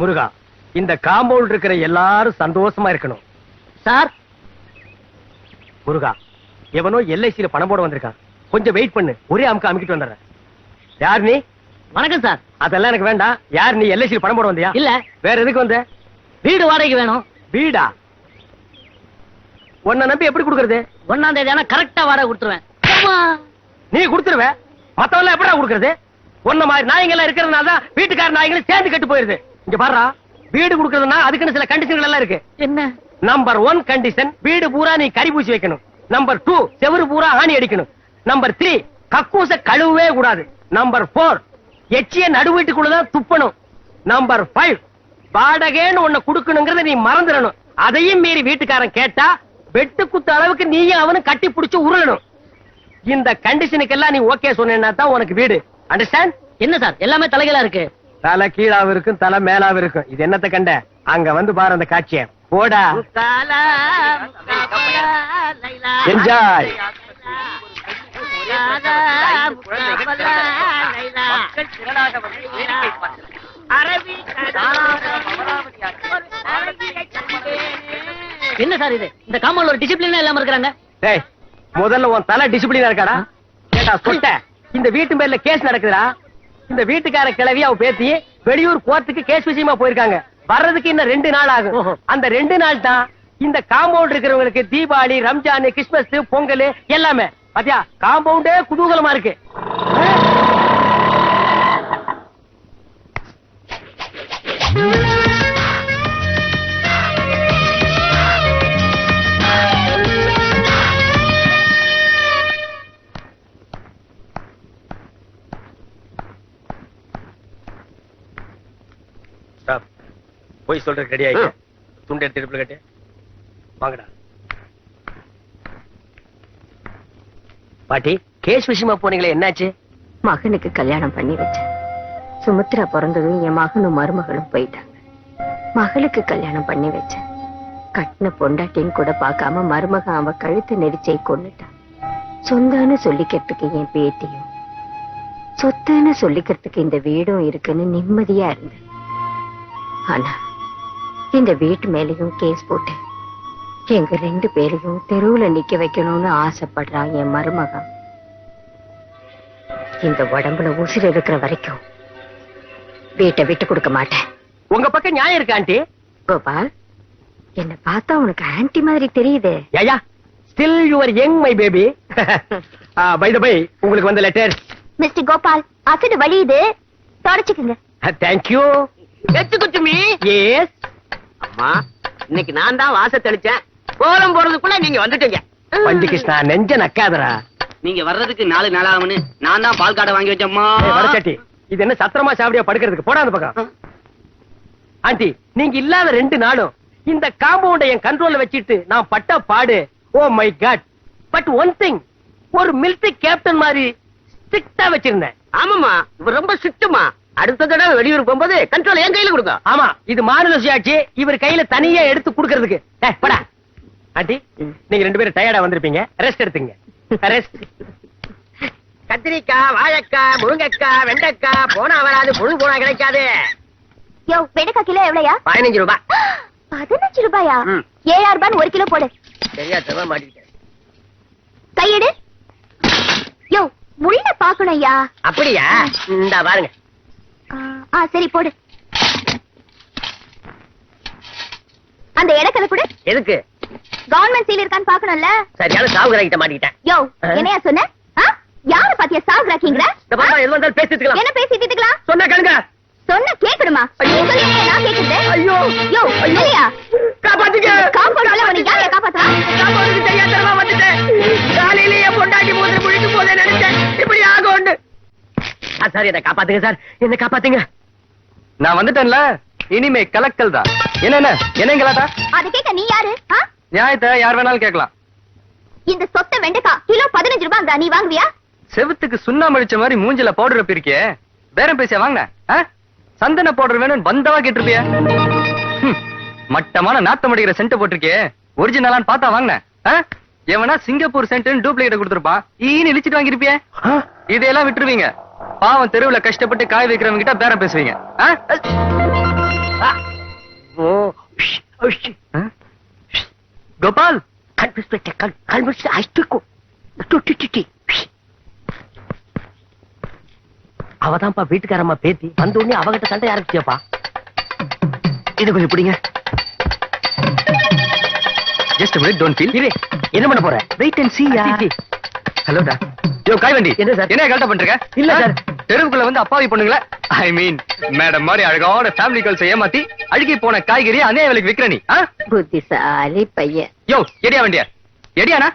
முருகா இந்த காம்பவுண்ட் இருக்கிற எல்லாரும் சந்தோஷமா இருக்கணும். சார் முருகா எவனோ எல்ஐசியில பணம் போட வந்திருக்கான். கொஞ்சம் வெயிட் பண்ணு ஒரே அமுக்க அமுக்கிட்டு வந்துடுறேன். யார் நீ? வணக்கம் சார் அதெல்லாம் எனக்கு வேண்டாம். யார் நீ எல்ஐசியில பணம் போட வந்தியா? இல்ல. வேற எதுக்கு வந்த? வீடு வாடகைக்கு வேணும். வீடா? உன்னை நம்பி எப்படி கொடுக்கறது? ஒன்னாம் தேதி ஆனா கரெக்டா வாடகை கொடுத்துருவேன். நீ கொடுத்துருவ. மத்தவெல்லாம் எப்படா கொடுக்கறது? உன்ன மாதிரி நாய்ங்க எல்லாம் இருக்கிறதுனால தான் வீட்டுக்கார நாய்களும் சேர்ந்து கெட்டு போயிருது. இங்க பாருடா வீடு கொடுக்கறதுனா அதுக்குன்னு சில கண்டிஷன்கள் எல்லாம் இருக்கு. என்ன? நம்பர் ஒன் கண்டிஷன் வீடு பூரா நீ கறி பூசி வைக்கணும். நம்பர் டூ செவுரு பூரா ஆணி அடிக்கணும். நம்பர் த்ரீ கக்கூச கழுவவே கூடாது. நம்பர் போர் எச்சிய நடு வீட்டுக்குள்ளதான் துப்பணும். நம்பர் ஃபைவ் வாடகைன்னு ஒண்ணு குடுக்கணுங்கிறத நீ மறந்துடணும். அதையும் மீறி வீட்டுக்காரன் கேட்டா வெட்டு குத்து அளவுக்கு நீயும் அவனும் கட்டி புடிச்சு உருளணும். இந்த கண்டிஷனுக்கெல்லாம் நீ ஓகே சொன்னா தான் உனக்கு வீடு. அண்டர்ஸ்டாண்ட் என்ன சார்? எல்லாமே தலைகளா இருக்கு. தலை கீழாவும் இருக்கும் தலை மேலாவும் இருக்கும் இது என்னத்த கண்ட? அங்க வந்து பாரு அந்த காட்சிய. போடா. என்ஜாய். என்ன சார் இது? இந்த காம்பவுண்ட்ல ஒரு டிசிப்ளின் இல்லாம இருக்கிறாங்க. டேய் முதல்ல உன் தலை டிசிப்ளினா இருக்காடா? கேட்டா சொட்ட. இந்த வீட்டு பேர்ல கேஸ் நடக்குதுடா. இந்த வீட்டுக்கார கிளவி அவ பேத்தி வெளியூர் கோர்ட்டுக்கு கேஸ் விஷயமா போயிருக்காங்க. வர்றதுக்கு இன்னும் ரெண்டு நாள் ஆகும். அந்த ரெண்டு நாள் தான் இந்த காம்பவுண்ட் இருக்கிறவங்களுக்கு தீபாவளி ரம்ஜான் கிறிஸ்மஸ் பொங்கல் எல்லாமே. பாத்தியா? காம்பவுண்டே குதூகலமா இருக்கு. Stop. போய் சொல்றதுக்கு ரெடி ஆயிட்டு துண்டு எடுத்து இடுப்புல கட்டு. வாங்கடா. பாட்டி கேஸ் விஷயமா போனீங்களே என்னாச்சு? மகனுக்கு கல்யாணம் பண்ணி வச்சேன். சுமித்ரா பிறந்ததும் என் மகனும் மருமகளும் போயிட்டாங்க. மகளுக்கு கல்யாணம் பண்ணி வச்சேன். கட்டின பொண்டாட்டின்னு கூட பார்க்காம மருமகன் அவ கழுத்து நெரிச்சை கொன்னுட்டான் சொந்தான்னு சொல்லிக்கிறதுக்கு என் பேத்தியும். சொத்துன்னு சொல்லிக்கிறதுக்கு இந்த வீடும் இருக்குன்னு நிம்மதியா இருந்தேன். ஆனா இந்த வீட்டு மேலயும் கேஸ் போட்டு எங்க ரெண்டு பேரையும் தெருவுல நிக்க வைக்கணும்னு ஆசைப்படுறான் என் மருமகன். இந்த உடம்புல உசுர் இருக்கிற வரைக்கும் வீட்டை விட்டு கொடுக்க மாட்டேன். உங்க பக்கம் நியாயம் இருக்கு ஆண்டி. கோபால் என்ன பார்த்தா உனக்கு ஆன்ட்டி மாதிரி தெரியுது. Ya still your young my baby by the by உங்களுக்கு வந்த லெட்டர் மிஸ்டர் கோபால் அசடு வழியுது தொடச்சுக்குங்க. தேங்க்யூ எச்சுக்குச்சுமி எஸ் அம்மா இன்னைக்கு நான் தான் வாச தெளிச்சேன். கோலம் போறதுக்குள்ள நீங்க வந்துட்டீங்க. பண்டி கிருஷ்ணா நெஞ்ச நக்காதரா நீங்க வர்றதுக்கு நாலு நாளாகும்னு நான் தான் பால் காடை வாங்கி வச்சேம்மா வடச்சட்டி இது என்ன சத்திரமா சாவடியா படுக்கிறதுக்கு? போடா அந்த பக்கம். ஆண்டி நீங்க இல்லாத ரெண்டு நாளும் இந்த காம்பவுண்ட என் கண்ட்ரோல்ல வச்சிட்டு நான் பட்ட பாடு. ஓ my God but one thing ஒரு மிலிட்டரி கேப்டன் மாதிரி ஸ்ட்ரிக்டா வச்சிருந்தேன். ஆமாமா இவர் ரொம்ப சிட்டுமா அடுத்த தடவை வெளியூர் போகும்போது கண்ட்ரோல் என் கையில கொடுங்க. ஆமா இது மாநில சுயாட்சி. இவர் கையில தனியா எடுத்து குடுக்கறதுக்கு. போடா. ஆண்டி நீங்க ரெண்டு பேரும் டயர்டா வந்திருப்பீங்க. ரெஸ்ட் எடுத்துங்க. ரெஸ்ட் கத்திரிக்காய் வாழைக்காய் முருங்கைக்காய் வெண்டைக்காய் போனா வராது பொழுது போனா கிடைக்காது. யோ வெடுக்கா கிலோ எவ்வளவுயா பதினஞ்சு ரூபாய். பதினஞ்சு ரூபாயா. ஏழாயிரம் ரூபாய் ஒரு கிலோ போடு. சரியா தவ மாட்டிக்கிட்டேன். கையெடு. யோ முள்ள பாக்கணும் ஐயா. அப்படியா? இந்த பாருங்க. ஆ சரி போடு. அந்த இடக்கல கூட. எதுக்கு? கவர்மெண்ட் சீல் இருக்கான்னு பாக்கணும்ல சரியான சாவுகிற கிட்ட மாட்டிக்கிட்டேன். யோ? என்னையா சொன்ன? யார பாத்தியா சாகுறாக்கீங்கள இந்த பாப்பா எது வந்தாலும் பேசிட்டுக்கலாம் என்ன பேசிட்டு இருக்கலாம்? சொன்ன கேளுங்க. சொன்ன சொல்லுங்க, நான் கேக்குறது ஐயோ. யோ இல்லையா காப்பாத்துங்க காம்பவுண்ட்ல உன்னை யாரையா காப்பாத்தா காம்பவுண்டுக்கு தெரியாதனமா வந்துட்டேன். காலையிலேயே பொண்டாட்டி மூதிரி முழிக்கும் போதே நினைச்சேன். இப்படி ஆகும் சார் என்ன காப்பாத்துங்க சார். என்ன காப்பாத்துங்க. நான் வந்துட்டேன்ல. இனிமே கலக்கல் தான். என்ன என்னங்களாட்டா அத கேட்க நீ யாரு? நியாயத்தை யார் வேணாலும் கேட்கலாம். இந்த சொத்த வெண்டைக்கா கிலோ பதினஞ்சு ரூபாங்க நீ வாங்குவியா? செவுத்துக்கு சுண்ணாம்பு அடிச்ச மாதிரி மூஞ்சில பவுடர் பிரிக்கே பேரம் பேசியா வாங்கின சந்தன பவுடர் வேணும் பந்தவா கேட்டிருப்பிய. மட்டமான நாத்தம் அடிக்கிற சென்ட் போட்டிருக்கே ஒரிஜினலான்னு பார்த்தா வாங்கின. எவனா சிங்கப்பூர் சென்ட் டூப்ளிகேட் கொடுத்துருப்பான். ஈன்னு இழிச்சிட்டு வாங்கிருப்பிய இதையெல்லாம் விட்டுருவீங்க. பாவம் தெருவுல கஷ்டப்பட்டு காய் வைக்கிறவங்க கிட்ட பேரம் பேசுவீங்க? கோபால்! அவதான்ப்பா வீட்டுக்காரம்மா பேத்தி. வந்த உடனே அவகிட்ட சண்டை ஆரம்பிச்சியப்பா. இது கொஞ்சம் பிடிங்க ஜஸ்ட் மினிட் டோன்ட் ஃபீல் இரு என்ன பண்ண போற? Wait and see see. ஹலோடா yo காய்வண்டி என்ன சார்? என்ன கரெக்டா பண்றீங்க இல்ல? சார். தெருவுக்குள்ள வந்து அப்பாவி பொண்ணுங்களே ஐ மீன் மேடம் மாதிரி அழகான ஃபேமிலி கேர்ள்ஸ் ஏமாத்தி அழுகி போன காய்கறி அநேக விலைக்கு விக்கிற நீ? புத்திசாலி பையன். யோ எடியா வண்டியா? எடியானா?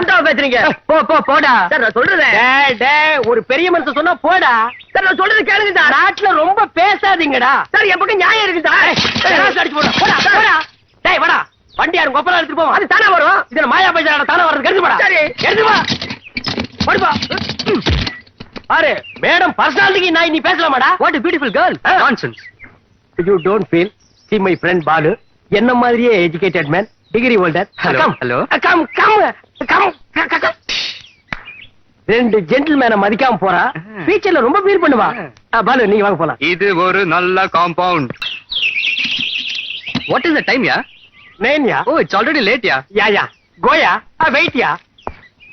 உண்டா பேசுறீங்க? ஏய், போ போ போடா. சார் நான் சொல்றேன். ஒரு பெரிய மனுஷன் சொன்னா போடா. சார் நான் சொல்றது கேளுங்க நாட்டுல ரொம்ப பேசாதீங்கடா. சார் என் பக்கம் நியாயம் இருக்கு சார். அடிச்சு போடா. போடா போடா. டேய் வாடா. வண்டி யாரும் கொப்பலா எடுத்துட்டு போவோம் அது தானே வரும்? இதுல மாயா பைசா தானே வர்றது எடுத்து போடா. சரி. எடுத்து வா. படுப்பா பாரு மேடம் பர்சனாலிட்டிக்கு நான் நீ பேசலாமாடா? What beautiful girl nonsense you don't feel see my friend Balu என்ன மாதிரியே educated man degree holder Hello, hello. Come come come come ரெண்டு ஜென்டில்மேனை மதிக்காம போறா. ஃபியூச்சர்ல ரொம்ப ஃபீல் பண்ணுவா. பாலு நீங்க வாங்க போலாம். இது ஒரு நல்ல compound what is the time ya நேன்யா O it's already late ya ya ya go ya ah wait ya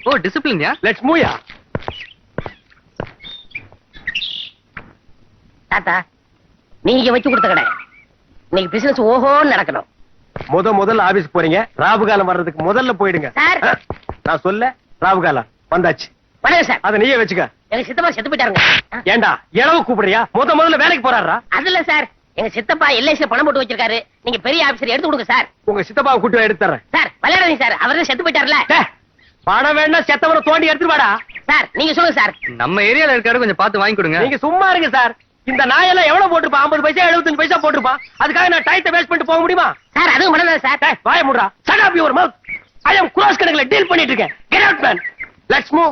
oh discipline ya let's move ya தாத்தா நீங்க வச்சு கொடுத்த கடை. இன்னைக்கு பிசினஸ் ஓஹோன்னு நடக்கணும். முத முதல்ல ஆபீஸ் போறீங்க. ராவு காலம் வர்றதுக்கு முதல்ல போயிடுங்க. சார். நான் சொல்ல ராவு காலம் வந்தாச்சு. வணக்கம் சார். அத நீயே வச்சுக்க. எங்க சித்தப்பா செத்து போயிட்டாருங்க. ஏண்டா இளவு கூப்பிடுறியா? முத முதல்ல வேலைக்கு போறாரா? அது இல்ல சார். எங்க சித்தப்பா எல்ஐசி பணம் போட்டு வச்சிருக்காரு. நீங்க பெரிய ஆபீசர் எடுத்து கொடுங்க சார். உங்க சித்தப்பாவை கூட்டு எடுத்து தர்றேன் சார் விளையாடுங்க சார். அவர் செத்து போயிட்டாருல. பணம் வேணா செத்தவனை தோண்டி எடுத்துட்டு வாடா. சார் நீங்க சொல்லுங்க சார். நம்ம ஏரியால இருக்காரு கொஞ்சம் பார்த்து வாங்கி கொடுங்க. நீங்க சும்மா இருங்க சார். இந்த நாயெல்லாம் எவ்வளவு போட்டிருப்பான் 50 பைசா 75 பைசா போட்டிருப்பான் அதுக்காக நான் டயத்தை வேஸ்ட் பண்ணிட்டு போக முடியுமா? சார் அதுவும் பண்ணதான் சார். வாய முடுறா shut up your mouth I am cross கணக்குல டீல் பண்ணிட்டு இருக்கேன். Get out man let's move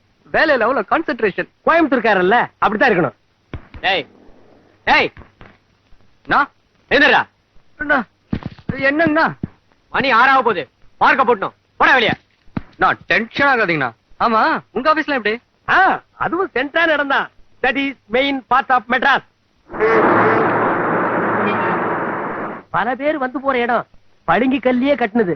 வேலையில அவ்வளவு கான்சென்ட்ரேஷன் கோயம்புத்தூர்காரல்ல அப்படித்தான் இருக்கணும். டேய். டேய். நான் எந்திரா என்னங்கண்ணா? மணி ஆறாக போகுது. பார்க்க போட்டணும். போட வெளிய. நான் டென்ஷன் ஆகாதீங்கண்ணா. ஆமா உங்க ஆபீஸ்ல எப்படி? ஆ அதுவும் சென்ட்ரான இடம் தான் that is main part of Madras பல பேர் வந்து போற இடம். படுங்கி கல்லியே கட்டுனது.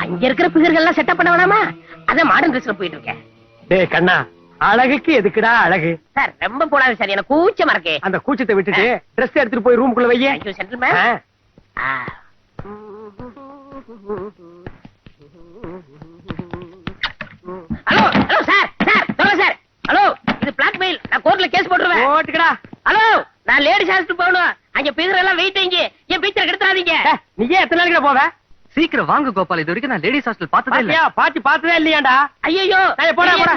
அங்க இருக்கிற பிகர்கள் எல்லாம் செட்டப் பண்ண வேணாமா? அதான் மாடர்ன் ட்ரெஸ்ல போயிட்டு இருக்கேன். டேய் கண்ணா அழகுக்கு எதுக்குடா அழகு? சார் ரொம்ப போடாது சார் எனக்கு கூச்சமா இருக்கு. அந்த கூச்சத்தை விட்டுட்டு Dress எடுத்துட்டு போய் ரூமுக்குள்ள வையே thank you gentleman. Hello hello sir sir சொல்லுங்க சார் ஹலோ இது பிளாக்மெயில் நான் கோர்ட்ல கேஸ் போட்டுருவேன். போட்டுக்கடா. ஹலோ நான் லேடிஸ் ஹாஸ்டல் போகணும். அங்க பிகர் எல்லாம் வெயிட் என் பிக்சர் கெடுத்துறாதீங்க. நீயே எத்தனை நாளைக்கு போவ? சீக்கிரம் வாங்க கோபால் இது வரைக்கும் நான் லேடிஸ் ஹாஸ்டல் பார்த்ததே இல்ல. பாத்தி பார்த்ததே இல்லையாண்டா? ஐயோ போடா, போடா.